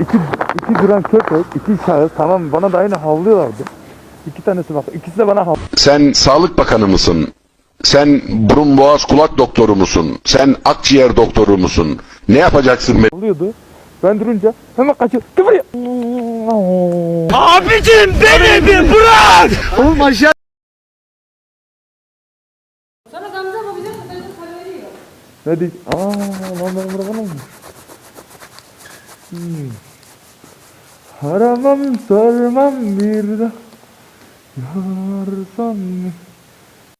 İki, iki duran köpek, iki şahıs tamam? Bana da aynı havlıyorlardı. İki tanesi bak, ikisi de bana Sen Sağlık Bakanı mısın? Sen burun boğaz kulak doktoru musun? Sen akciğer doktoru musun? Ne yapacaksın be? havlıyordu. Ben durunca hemen kaçıyor. Kıvır ya. Abicim beni bir bırak! Oğlum aşağı. Sonra Gamze ama bize fotoğrafı veriyor. Ne diyeyim? Aa lan mı? Hmm. Aramam sormam bir de Yarsan mı?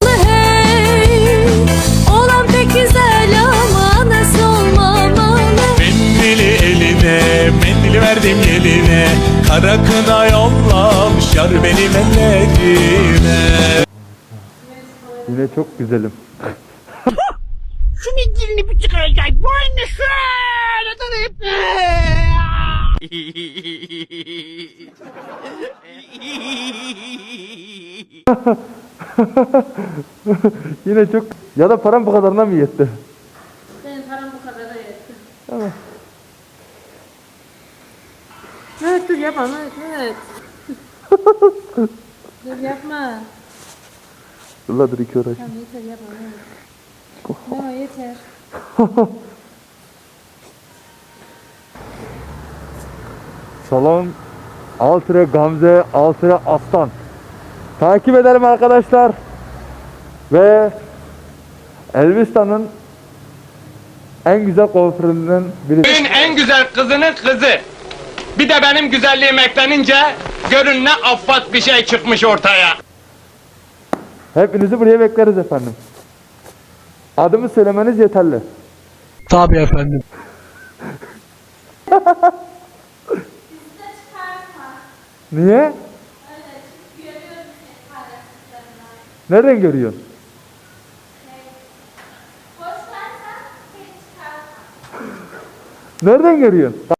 Hey, olan pek güzel ama nasıl olmamalı? Mendili eline, mendili verdim eline Kara kına yollamış yar benim ellerime Yine çok güzelim. Şunun dilini bir çıkaracak. Boynunu şöyle tarayıp. Yine çok ya da param bu kadarına mı yetti? Senin paran bu kadar da yetti. Tamam. Evet dur yapma evet evet. dur yapma. Dur iki uğraş. Tamam yeter yapma evet. Tamam yeter. Salon Altıra Gamze Altıra Aslan. Takip edelim arkadaşlar. Ve Elbistan'ın en güzel kuaföründen biri. Köyün en güzel kızının kızı. Bir de benim güzelliğim eklenince görün ne affat bir şey çıkmış ortaya. Hepinizi buraya bekleriz efendim. Adımı söylemeniz yeterli. Tabii efendim Niye? Nereden görüyorsun? Nereden görüyorsun?